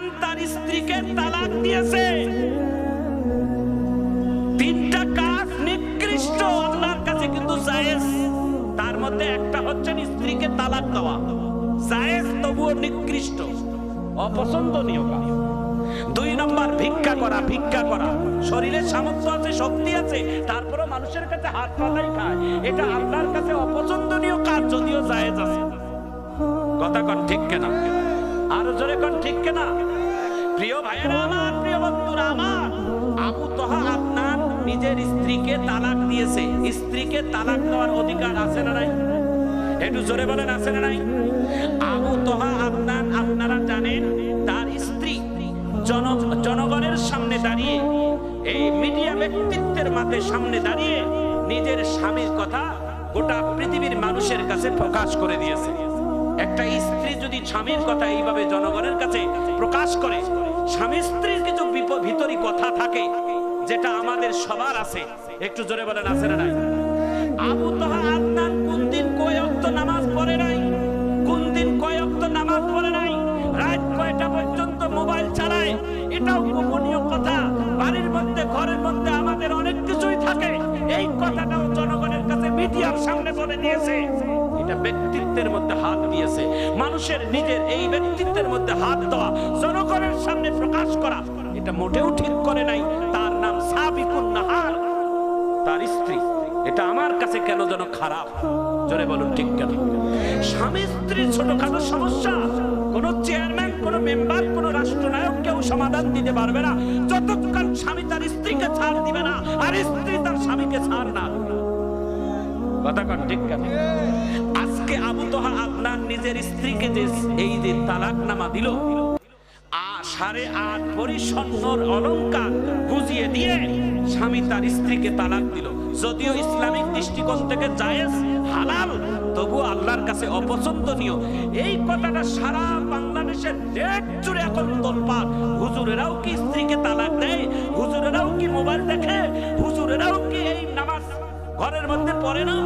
আদনান তার স্ত্রীকে তালাক দিয়েছে। তিনটা কাজ নিকৃষ্ট আল্লাহর কাছে কিন্তু জায়েজ। তার মধ্যে একটা হচ্ছে স্ত্রীকে তালাক দেওয়া। জায়েজ তবুও নিকৃষ্ট। অপছন্দনীয় কাজ। দুই নম্বর, ভিক্ষা করা ভিক্ষা করা। শরীরে সামর্থ্য আছে, শক্তি আছে তারপরে মানুষের কাছে হাত পাতাই খায়। এটা আল্লাহর কাছে অপছন্দনীয় কাজ, যদিও জায়েজ আছে। কথা কন ঠিক কেনা? আরও জোরে কন, ঠিক কেনা? প্রিয় ভাইয়েরা আমার, প্রিয় বন্ধুরা আমার, আবু তোহা আপনার নিজের স্ত্রীকে তালাক দিয়েছে। স্ত্রীকে তালাক দেওয়ার অধিকার আছে না নাই? একটু জোরে বলেন, আছে না নাই? আবু তোহা আপনার আপনারা জানেন, তার স্ত্রী জন জনগণের সামনে দাঁড়িয়ে, এই মিডিয়া ব্যক্তিত্বের মাঝে সামনে দাঁড়িয়ে নিজের স্বামীর কথা গোটা পৃথিবীর মানুষের কাছে প্রকাশ করে দিয়েছে। একটা স্ত্রী যদি স্বামীর কথা এইভাবে জনগণের কাছে প্রকাশ করে স্বামী স্ত্রীর কিছু ভিতরি কথা থাকে যেটা আমাদের সবার আছে। একটু জোরে বলেন, আছে না নাই? আবু তাহা আদনান কোন দিন কয়ক্ত নামাজ পড়ে নাই? কোন দিন কয়ক্ত নামাজ পড়ে নাই? রাত কয়টা পর্যন্ত মোবাইল চালায়? এটাও গোপনীয় কথা। বাড়ির মধ্যে, ঘরের মধ্যে আমাদের অনেক কিছুই থাকে। এই কথাটাও জনগণের কাছে মিডিয়ার সামনে বলে দিয়েছে। এটা ব্যক্তিত্বের মধ্যে হাত দিয়েছে। মানুষের নিজের এই ব্যক্তিত্বের মধ্যে হাত দেওয়া, জনগণের সামনে প্রকাশ করা, এটা মোটেও ঠিক করে নাই। তার নাম সাবিকুন নাহার তার স্ত্রী। এটা আমার কাছে কেন যেন খারাপ? জোরে বলুন, ঠিক কেন? স্বামী স্ত্রীর ছোটখাটো সমস্যা। কোন চেয়ারম্যান, কোন মেম্বার, কোন রাষ্ট্রনায়ক কেউ সমাধান দিতে পারবে না। যতক্ষণ স্বামী তার স্ত্রীকে ছাড় দিবে না, আর স্ত্রী তার স্বামীকে ছাড় না। কথা ঠিক কেন? আজকে আবু তোহা আপনার নিজের স্ত্রীকে যে এই যে তালাক নামা দিল সাড়ে আট ভরি অলংকার বুঝিয়ে দিয়ে স্বামী তার স্ত্রীকে তালাক দিল। যদিও ইসলামিক দৃষ্টিকোণ থেকে জায়েজ, হালাল, তবু আল্লাহর কাছে অপছন্দনীয়। এই কথাটা সারা বাংলাদেশের নেট জুড়ে এখন তোলপাড়। হুজুরেরাও কি স্ত্রীকে তালাক দেয়? হুজুরেরাও কি মোবাইল দেখে? হুজুরেরাও কি এই নামাজ ঘরের মধ্যে পড়ে না?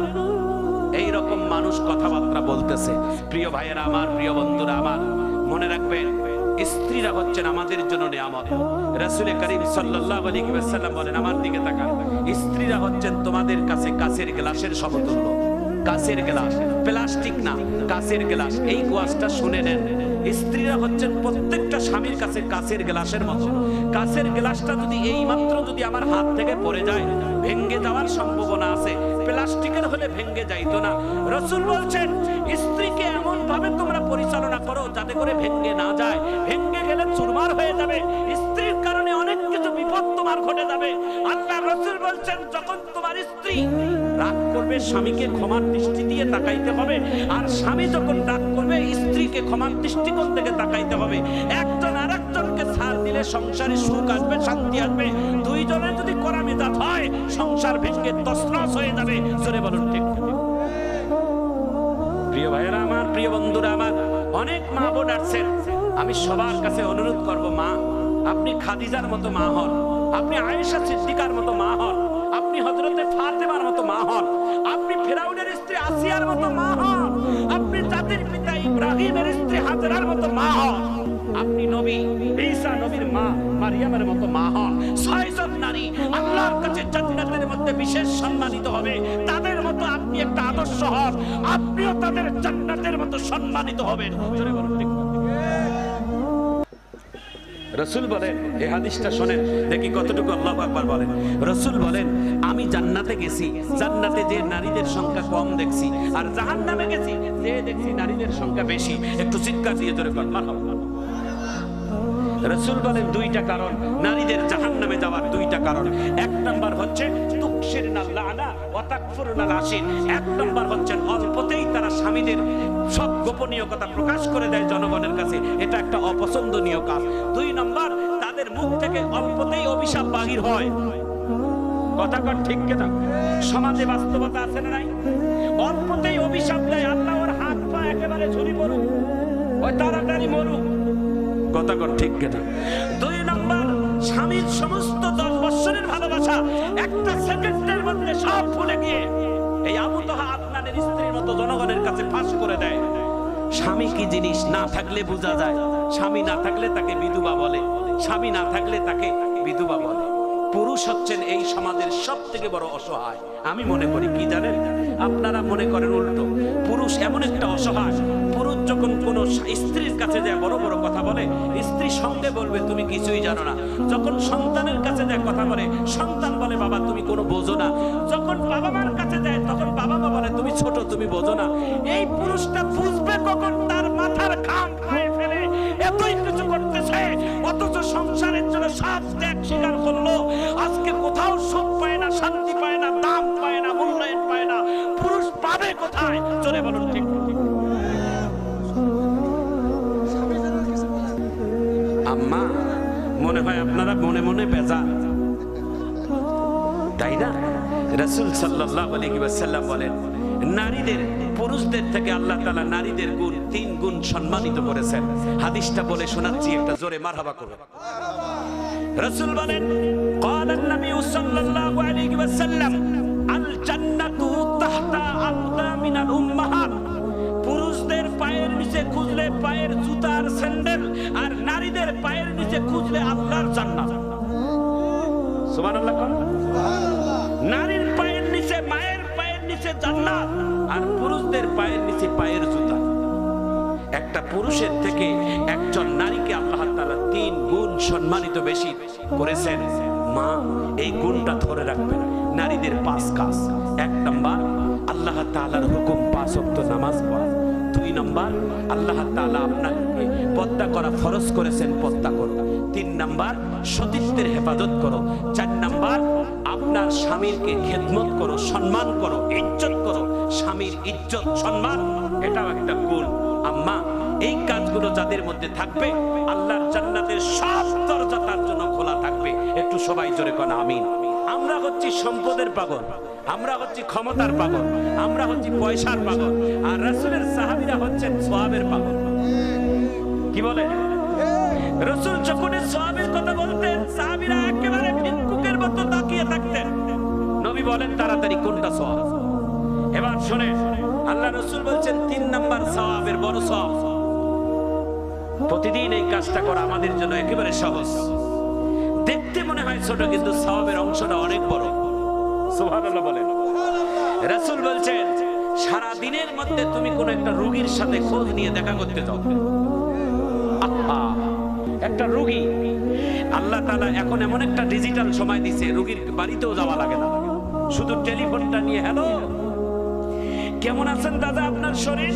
এই রকম মানুষ কথাবার্তা বলতেছে। প্রিয় ভাইয়েরা আমার, প্রিয় বন্ধুরা আমার, মনে রাখবেন, স্ত্রীরা হচ্ছেন আমাদের জন্য নিয়ামত। রাসুল করিম ওয়াসাল্লাম বলেন, আমার দিকে তাকান। স্ত্রীরা হচ্ছেন তোমাদের কাছে কাছের গ্লাসের সমতুল্য। কাছের গ্লাস। প্লাস্টিক না, কাছের গ্লাস। এই কোয়াসটা শুনে নেন। স্ত্রীরা হচ্ছেন প্রত্যেকটা স্বামীর কাছে কাঁচের গ্লাসের মতো। কাছের গ্লাসটা যদি এই মাত্র যদি আমার হাত থেকে পড়ে যায় ভেঙ্গে যাওয়ার সম্ভাবনা আছে। প্লাস্টিকের হলে ভেঙ্গে যাইতো না। রসুল বলছেন, স্ত্রীকে এমন ভাবে তোমরা পরিচালনা করো যাতে করে ভেঙ্গে না যায়। ভেঙ্গে গেলে চুরমার হয়ে যাবে। স্ত্রীর কারণে অনেক কিছু বিপদ তোমার ঘটে যাবে। আল্লাহ রসুল বলছেন, যখন তোমার স্ত্রী রাগ করবে, স্বামীকে ক্ষমার দৃষ্টি দিয়ে তাকাইতে হবে। আর স্বামী যখন রাগ করবে, স্ত্রীকে ক্ষমার দৃষ্টিকোণ থেকে তাকাইতে হবে। একজন আর একজনকে ছাড় দিলে সংসারে সুখ আসবে, শান্তি আসবে। দুইজনের যদি করা মেজাজ হয়, সংসার ভেঙে তসনস হয়ে যাবে। জোরে বলুন ঠিক প্রিয় ভাইয়েরা আমার, প্রিয় বন্ধুরা আমার, অনেক মা বোন আসছেন আমি সবার কাছে অনুরোধ করব, মা, আপনি খাদিজার মতো মা হন। আপনি আয়েশা সিদ্দিকার মতো মা হন। স্ত্রী হাজরার মতো মা হন। আপনি নবী, ঈসা নবীর মা, মারিয়ামের মতো মা হন। ছয়জন নারী আল্লাহর কাছে মধ্যে বিশেষ সম্মানিত হবে। তাদের মতো আপনি একটা আদর্শ হন। আপনিও তাদের জান্নাতের মতো সম্মানিত হবেন। জোরে বলুন ঠিক। রসুল বলেন এই হাদিসটা শোনেন, দেখি কতটুকু আল্লাহ আকবার বলেন রসুল বলেন, আমি জান্নাতে গেছি, জান্নাতে যে নারীদের সংখ্যা কম দেখছি, আর জাহান নামে গেছি, যে দেখছি নারীদের সংখ্যা বেশি, একটু চিৎকার দিয়ে ধরে কর। রসুল বলেন, দুইটা কারণ, নারীদের জাহান নামে যাওয়ার দুইটা কারণ এক নাম্বার হচ্ছে তুকসির লানা অতাকফুর না লাসিন এক নাম্বার হচ্ছে অল্পতেই তারা স্বামীদের সব গোপনীয় কথা প্রকাশ করে দেয় জনগণের কাছে। এটা একটা অপছন্দনীয় কাজ। দুই নাম্বার, তাদের মুখ থেকে অল্পতেই অভিশাপ বাহির হয়। কথা কন ঠিক কেনা? সমাজে বাস্তবতা আছে না নাই? অল্পতেই অভিশাপ দেয়, আল্লাহ ওর হাত পা একেবারে ঝুরি পড়ুক। ওই তাড়াতাড়ি মরুক। কথা কর ঠিক কেনা? দুই নম্বর, স্বামীর সমস্ত সব ভুলে গিয়ে এই আবু তোহা আপনাদের স্ত্রীর মতো জনগণের কাছে ফাঁস করে দেয়। স্বামী কি জিনিস না থাকলে বোঝা যায়? স্বামী না থাকলে তাকে বিধবা বলে। স্বামী না থাকলে তাকে বিধবা বলে। পুরুষ হচ্ছেন এই সমাজের সব থেকে বড় অসহায়। আমি মনে করি, কি জানেন? আপনারা মনে করেন উল্টো। পুরুষ এমন একটা অসহায় যখন কোনো স্ত্রীর কাছে যায়, বড় বড় কথা বলে, স্ত্রী সঙ্গে বলবে, তুমি কিছুই জানো না। যখন সন্তানের কাছে যায় কথা বলে, সন্তান বলে, বাবা, তুমি কোনো বোঝো না। যখন বাবা মার কাছে যায়, তখন বাবা মা বলে, তুমি ছোট, তুমি বোঝো না। এই পুরুষটা বুঝবে কখন তার মাথার ঘাম খায় ফেলে, এতই কিছু করতেছে, অথচ সংসারের জন্য সব ত্যাগ স্বীকার করল। আজকে কোথাও সুখ পায় আপনারা মনে মনে বেজার তাই না রাসূল সাল্লাল্লাহু আলাইহি ওয়াসাল্লাম বলেন নারীদের পুরুষদের থেকে আল্লাহ তাআলা নারীদের গুণ তিন গুণ সম্মানিত করেছেন হাদিসটা বলে শোনাচ্ছি একটা জোরে মারহাবা করবেন রাসূল বলেন قال النبي صلى الله عليه وسلم الجنة تحت أقدام الأمهات পুরুষদের পায়ের নিচে খুঁজলে পায়ের জুতার স্যান্ডেল আর পায়ের নিচে খুঁজলে আল্লাহর জান্নাত। সুবহানাল্লাহ নারীর পায়ের নিচে, মায়ের পায়ের নিচে জান্নাত, আর পুরুষদের পায়ের নিচে পায়ের জুতা। একটা পুরুষের থেকে একজন নারীকে আল্লাহ তাআলা তিন গুণ সম্মানিত বেশি করেছেন। মা, এই গুণটা ধরে রাখবেন। নারীদের পাঁচ কাজ। এক নাম্বার, আল্লাহ তাআলার হুকুম পাঁচ ওয়াক্ত নামাজ পড়া। নম্বর, আল্লাহ তাআলা আপনাকে পদ্মা করা ফরজ করেছেন, পদ্মা করো। তিন নাম্বার, সতীত্বের হেফাজত করো। চার নাম্বার, আপনার স্বামীরকে খেদমত করো, সম্মান করো, ইজ্জত করো। স্বামীর ইজ্জত, সম্মান, এটাও একটা গুণ। আম্মা, এই কাজগুলো যাদের মধ্যে থাকবে, আল্লাহর জান্নাতের সব দরজা তার জন্য খোলা থাকবে। একটু সবাই জোরে কোন, আমিন। আমরা হচ্ছি সম্পদের পাগল। আমরা হচ্ছি ক্ষমতার পাগল, আমরা হচ্ছি পয়সার পাগল, আর রাসূলের সাহাবীরা হচ্ছেন সোয়াবের পাগল। কি বলে? রসুল যখন সোয়াবের কথা বলতেন, সাহাবীরা একেবারে ভিক্ষুকের মতো তাকিয়ে থাকতেন। নবী বলেন, তাড়াতাড়ি, কোনটা সোয়াব? এবার শুনে আল্লাহ রসুল বলছেন, তিন নাম্বার সওয়াবের বড় সওয়াব প্রতিদিন এই কাজটা করা আমাদের জন্য একেবারে সহজ। দেখতে মনে হয় ছোট, কিন্তু সওয়াবের অংশটা অনেক বড়। সুবহানাল্লাহ বলছেন, সারা দিনের মধ্যে তুমি কোন একটা রোগীর সাথে খোঁজ নিয়ে দেখা করতে যাও। একটা রোগী। আল্লাহ তাআলা এখন এমন একটা ডিজিটাল সময় দিছে, রোগীর বাড়িতেও যাওয়া লাগে না। শুধু টেলিফোনটা নিয়ে, হ্যালো, কেমন আছেন দাদা আপনার শরীর?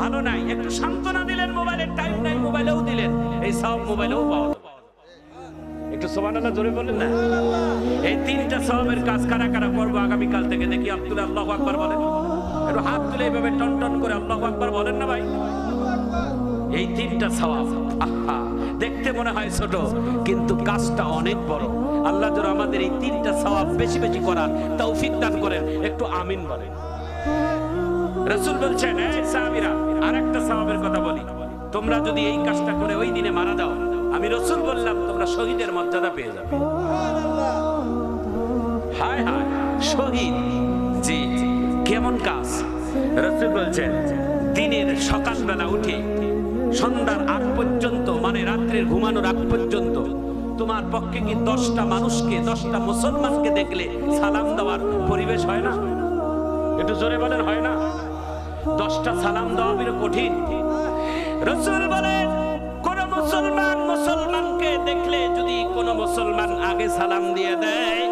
ভালো নাই, একটু সান্ত্বনা দিলেন মোবাইলের টাইম নাই, মোবাইলেও দিলেন। এই সব মোবাইলেও পাওয়া একটু সোমানাল্লাহ জোরে বলেন না? এই তিনটা সবের কাজ কারা কারা করব আগামীকাল থেকে দেখি আব্দুল, আল্লাহ আকবার বলেন। একটু হাত তুলে এইভাবে টন টন করে আল্লাহ আকবার বলেন না ভাই? এই তিনটা আহা, দেখতে মনে হয় ছোট, কিন্তু কাজটা অনেক বড়। আল্লাহ যেন আমাদের এই তিনটা সওয়াব বেশি বেশি করার তৌফিক দান করেন। একটু আমিন বলেন। রসুল বলছেন, এই সাহাবীরা, আরেকটা কথা বলি। তোমরা যদি এই কাজটা করে ওই দিনে মারা যাও আমি রসুল বললাম, তোমরা শহীদের মর্যাদা পেয়ে যাবে। হায় হায়, শহীদ, জি, কেমন কাজ? রসুল বলছেন, দিনের সকালবেলা উঠে সন্ধ্যার আগ পর্যন্ত মানে রাত্রের ঘুমানোর আগ পর্যন্ত, তোমার পক্ষে কি দশটা মানুষকে, দশটা মুসলমানকে দেখলে সালাম দেওয়ার পরিবেশ হয় না? একটু জোরে বলেন, হয় না? দশটা সালাম দেওয়া কঠিন। রসুল বলেন মুসলমান সালাম দিয়ে দেয়।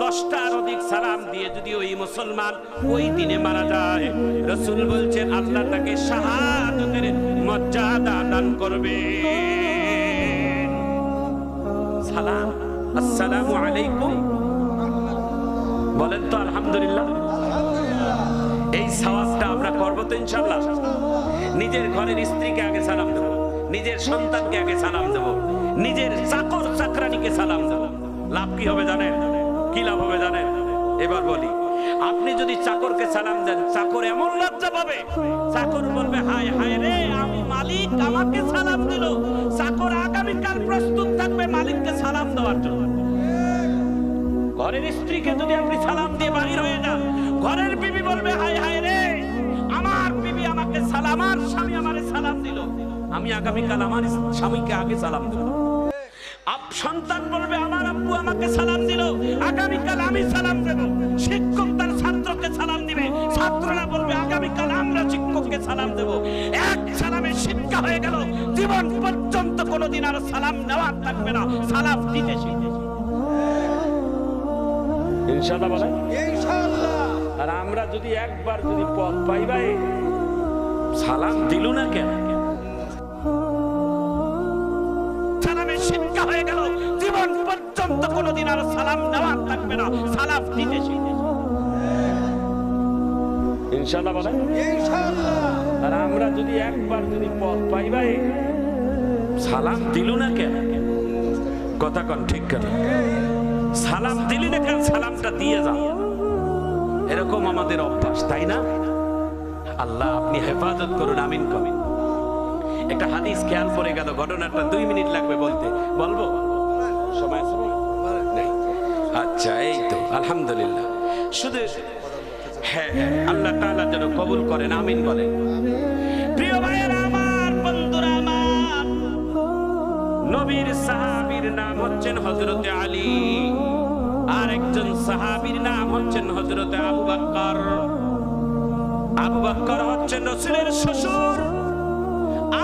দশটার অধিক সালাম দিয়ে যদি ওই মুসলমান ওই দিনে মারা যায়, রসুল বলছেন, আল্লাহ তাকে শাহাদতের মর্যাদা দান করবে। সালাম, আসসালামু আলাইকুম। বলেন তো, আলহামদুলিল্লাহ। এই সওয়াবটা আমরা করব তো ইনশাল্লাহ নিজের ঘরের স্ত্রীকে আগে সালাম দেবো, নিজের সন্তানকে আগে সালাম দেবো, নিজের চাকর চাকরানিকে সালাম দেবো। লাভ কি হবে জানেন? কি লাভ হবে জানেন? এবার বলি, আপনি যদি চাকরকে সালাম দেন, চাকর এমন লজ্জা পাবে। চাকর বলবে, হায় হায় রে, আমি মালিক, আমাকে সালাম দিল। চাকর আগামীকাল প্রস্তুত থাকবে মালিককে সালাম দেওয়ার জন্য। ঘরের স্ত্রীকে যদি আপনি সালাম দিয়ে বাহির হয়ে যান, ঘরের বিবি বলবে, হায় হায় রে, আমার বিবি আমাকে সালাম, আমার স্বামী আমার আমি আগামীকাল আমার স্বামীকে আগে সালাম দেব। আপ- সন্তান বলবে আব্বু আমাকে সালাম দিল। আগামীকাল আমি সালাম দেব। শিক্ষক তার ছাত্রকে সালাম দিবে। ছাত্ররা বলবে আগামীকাল আমরা শিক্ষককে সালাম দেব। এক সালামে শিক্ষা হয়ে গেল। জীবন পর্যন্ত কোনোদিন আর সালাম নেওয়ার থাকবে না। সালাম দিতে বলেন আর আমরা যদি একবার যদি পথ পাইবাই সালাম দিল না কেন? কোনোদিন আর সালাম নেওয়ার থাকবে না। সালাম দিতে শিখবে। বলেন। আর আমরা যদি একবার যদি পথ পাই ভাই সালাম দিল না কেন? কথা কন ঠিক কেন? সালাম দিলি না কেন? সালামটা দিয়ে যাও। এরকম আমাদের অভ্যাস তাই না? আল্লাহ আপনি হেফাজত করুন আমিন কমিন একটা হাদিস খেয়াল পড়ে গেল ঘটনাটা দুই মিনিট লাগবে বলতে। বলব সময় আছে ভাই? নেই। আচ্ছা এই তো, আলহামদুলিল্লাহ। শুধু হ্যাঁ হ্যাঁ আল্লাহ তাআলা যেন কবুল করেন, আমিন বলেন। প্রিয় আমার বন্ধুরা, আমার নবীর সাহাবীর নাম হচ্ছেন হযরতে আলী। আর একজন সাহাবীর নাম হচ্ছেন হযরতে আবু বকর আবু হচ্ছেন রাসূলের শ্বশুর।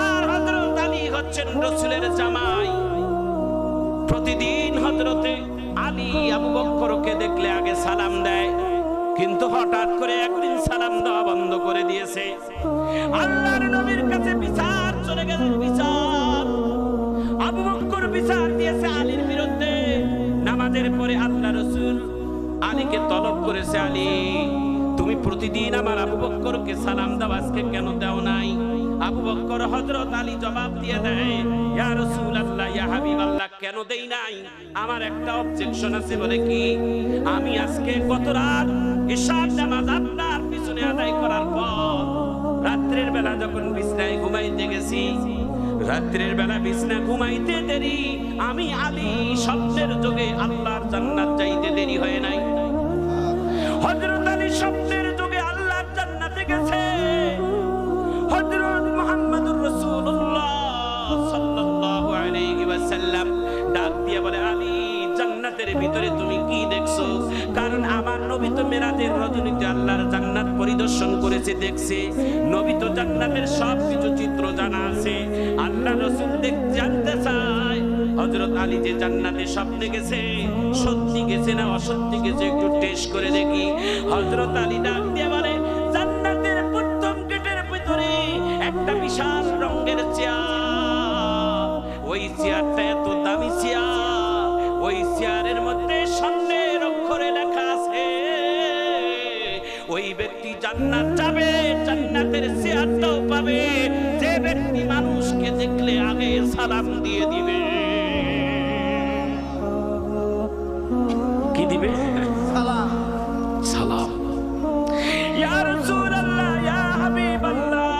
আর আলী হচ্ছেন জামাই। প্রতিদিন হযরতে আলী আবু বকরকে দেখলে আগে সালাম দেয়, কিন্তু হঠাৎ করে একদিন সালাম দেওয়া বন্ধ করে দিয়েছে। আল্লাহর নবীর কাছে বিচার চলে গেল, বিচার। আবু বকর বিচার দিয়েছে আলীর বিরুদ্ধে। নামাজের পরে আল্লাহ রসুল আলীকে তলব করেছে, আলী, তুমি প্রতিদিন আমার আবু বক্করকে সালাম দাও, আজকে কেন দাও নাই? আবু বক্কর হযরত আলী জবাব দিয়ে দেয়, ইয়া রাসূলুল্লাহ, ইয়া হাবিবাল্লাহ কেন দেই নাই? আমার একটা অবজেকশন আছে, বলে কি? আমি আজকে কত রাত ঈশার নামাজ আপনার পিছনে আদায় করার পর রাত্রের বেলা যখন বিছনায় ঘুমাইতে গেছি, রাত্রের বেলা বিছনা ঘুমাইতে দেরি, আমি আলী স্বপ্নের যোগে আল্লাহর জান্নাত যাইতে দেরি হয় নাই। ভিতরে তুমি কি দেখছ? কারণ আমার নবী তো মেরাজের রজনীতে আল্লাহর জান্নাত পরিদর্শন করেছে, দেখছে। নবী তো জান্নাতের সব কিছু চিত্র জানা আছে। আল্লাহ রসুল দেখ জানতে চায়। হযরত আলী যে জান্নাতে স্বপ্নে গেছে, সত্যি গেছে না অসত্যি গেছে একটু টেস্ট করে দেখি। হজরত আলী ডাক দিয়ে বলে, জান্নাতের প্রথম গেটের ভিতরে একটা বিশাল রঙের চেয়ার। ওই চেয়ারটা এত জান্নাতের চেয়ারটাও পাবে। যে ব্যক্তি মানুষকে দেখলে আগে সালাম দিয়ে দিবে। কি দিবে? সালাম। ইয়া রাসূলুল্লাহ ইয়া হাবিবাল্লাহ।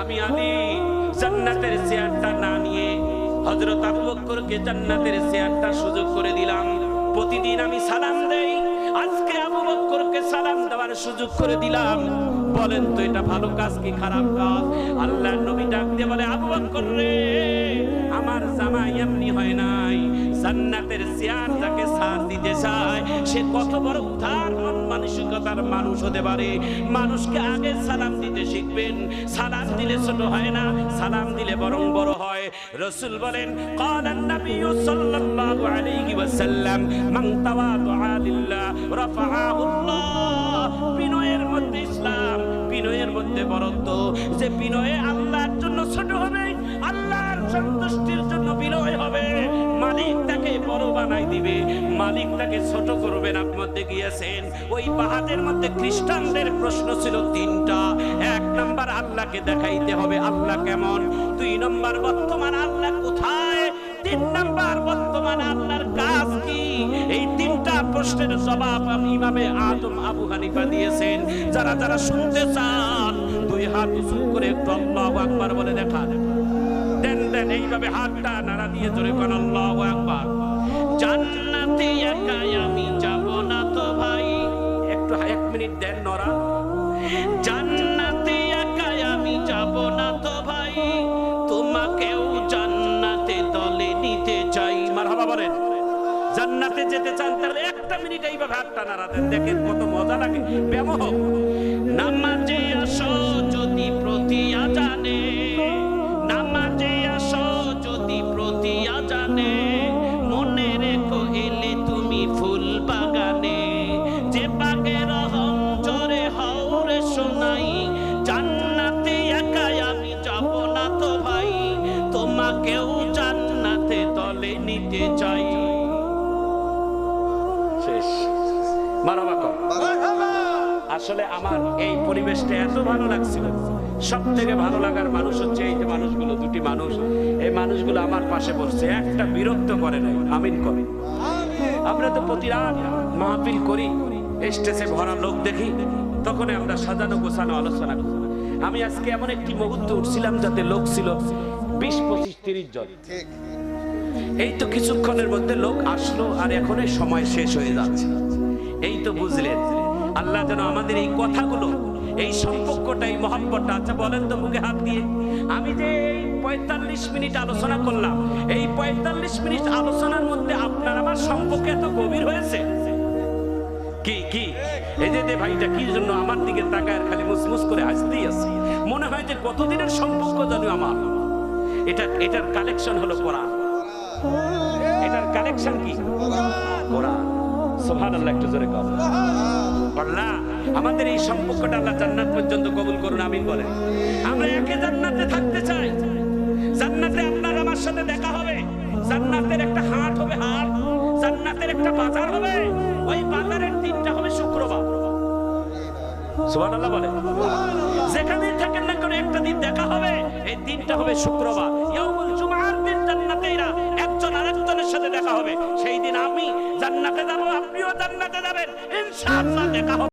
আমি জান্নাতের চেয়ারটা না নিয়ে হযরত আবু বকরকে জান্নাতের চেয়ারটা সুযোগ করে দিলাম। প্রতিদিন আমি সালাম দেই। দেওয়ার সুযোগ করে দিলাম। বলেন তো, এটা ভালো কাজ কি খারাপ কাজ? আল্লাহর নবী ডাক দিয়ে বলে, আবু বকর রে, আমার জামাই এমনি হয় নাই। জান্নাতের চেয়ার যাকে সার দিতে চায়। সে কত বড় উদার মন, মানসিকতার মানুষ হতে পারে। মানুষকে আগে সালাম দিতে শিখবেন। সালাম দিলে ছোট হয় না, সালাম দিলে বরং বড় হয়। রসুল বলেন কালান সাল্লাল্লাহু আলাইহি ওয়াসাল্লাম, মান তাওয়াদুআ লিল্লাহ রাফাআহুল্লাহ বিনয়ের মধ্যে ইসলাম, বিনয়ের মধ্যে বরত্ব। যে বিনয়ে আল্লাহর জন্য ছোট হবে, আল্লাহর সন্তুষ্টির জন্য বিনয় হবে মালিক তাকে বড় বানাই দিবে মালিক তাকে ছোট করবেন। আপনার মধ্যে গিয়েছেন, ওই পাহাড়ের মধ্যে খ্রিস্টানদের প্রশ্ন ছিল তিনটা। এক নাম্বার, আল্লাহকে দেখাইতে হবে, আল্লাহ কেমন? দুই নম্বর, বর্তমান আল্লাহ কোথায়? তিন নাম্বার, বর্তমান আল্লাহর কাজ কি? এই তিনটা প্রশ্নের জবাব আমি ইমামে আদম আবু হানিফা দিয়েছেন। যারা যারা শুনতে চান, দুই হাত উঁচু করে একটু আল্লাহু আকবার বলে দেখা দেন দেন এইভাবে হাতটা নাড়া দিয়ে জোরে কোন জান্নাতে একাই আমি যাব না তো ভাই। একটু এক মিনিট দেন নরা জান্নাতে যাব না তো ভাই। তোমাকেও জান্নাতে দলে নিতে চাই। মারহাবা বলেন, জান্নাতে যেতে চান একটা মিনিট এইভাবে হাতটা নাড়াতেন দেখেন কত মজা লাগে, ব্যামোহ। নামাজে আসো যদি প্রতি আজানে। দলে নিতে চাই। আসলে আমার এই পরিবেশটা এত ভালো লাগছিল। সব থেকে ভালো লাগার মানুষ হচ্ছে এই যে মানুষগুলো, দুটি মানুষ। এই মানুষগুলো আমার পাশে বসছে। একটা বিরক্ত করে নাই। আমিন করে। আমরা তো প্রতি রাত মাহফিল করি, স্টেজে ভরা লোক দেখি তখন আমরা সাজানো গোছানো আলোচনা করি। আমি আজকে এমন একটি মুহূর্ত উঠছিলাম যাতে লোক ছিল বিশ পঁচিশ তিরিশ জন। এই তো কিছুক্ষণের মধ্যে লোক আসলো আর এখনই সময় শেষ হয়ে যাচ্ছে। এই তো বুঝলেন, আল্লাহ যেন আমাদের এই কথাগুলো, এই সম্পর্কটা, এই মহাব্বতটা আচ্ছা বলেন তো মুখে হাত দিয়ে। আমি যে এই পঁয়তাল্লিশ মিনিট আলোচনা করলাম, এই পঁয়তাল্লিশ মিনিট আলোচনার মধ্যে আপনার আমার সম্পর্ক এত গভীর হয়েছে? কি কি? এই যে যে ভাইটা কি জন্য আমার দিকে তাকায় খালি মুসমুস করে হাসতেই আছে? মনে হয় যে কতদিনের সম্পর্ক জানি আমার। এটা, এটার কালেকশন হলো কোরআন। এটার কালেকশন কি কোরআন সুবহানাল্লাহ, একটু জোরে কর আল্লাহ, আমাদের এই সম্পর্কটা আল্লাহ জান্নাত পর্যন্ত কবুল করুন, আমিন বলে। আমরা একে জান্নাতে থাকতে চাই। জান্নাতে আপনার আমার সাথে দেখা হবে। জান্নাতের একটা হাট হবে হাট। জান্নাতের একটা বাজার হবে। ওই বাজারের দিনটা হবে শুক্রবার। সুবহানাল্লাহ বলে। যেখানে থাকেন না করে একটা দিন দেখা হবে। এই দিনটা হবে শুক্রবার। ইয়াউমুল দিন একজন সাথে দেখা হবে। সেই দিন আমি জান্নাতে যাব আপনিও জান্নাতে যাবেন। ইনশাআল্লাহ দেখা হবে।